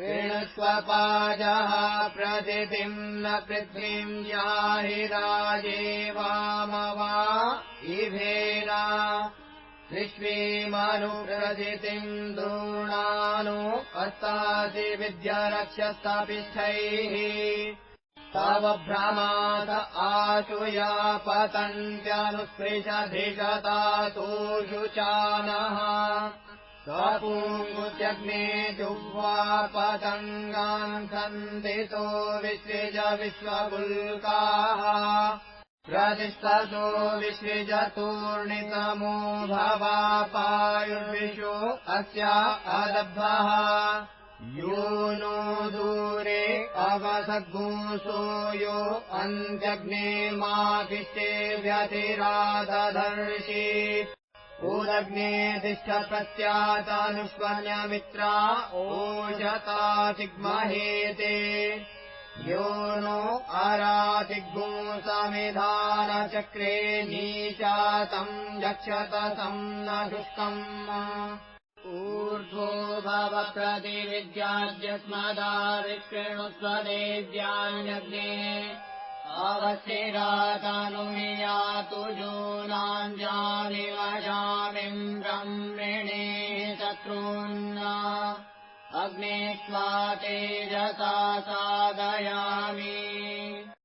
स्वपाजः प्रदितिम् न पृथ्वीम् याहि राजे वामवा इभेन। विश्वीमनुप्रदितिम् द्रोणानु अस्तासि विद्यारक्षस्तपिष्ठैः तव भ्रमाद आशुया पतन्त्यनुस्पृशधिषतातोषुचानः स्वपूङ्गुत्यग्ने जुह्वा पतङ्गान् सन्दितो विसृज विश्वगुल्काः प्रदिष्टतो विसृजतोर्णितमो भवापायुर्विशो अस्या अदभ्रः यो नो दूरे अवसद्गुंसो यो अन्त्यग्ने माकिष्टे व्यतिरादधर्षि उदग्ने तिष्ठ प्रत्यातानुष्वन्यमित्रा ओजता जिग्महेते यो नो अरातिग्गुंसमिधानचक्रे नीचातम् यक्षत तम् न शुष्कम्। ऊर्ध्वो भव प्रतिविद्याद्यस्मदाविकृणुस्वदेव्यान्यग्ने अवशिरातनुमियातु जूनाञ्जानिवशामिम् ब्रह्मिणे शत्रून्ना अग्ने स्वा तेजसा साधयामि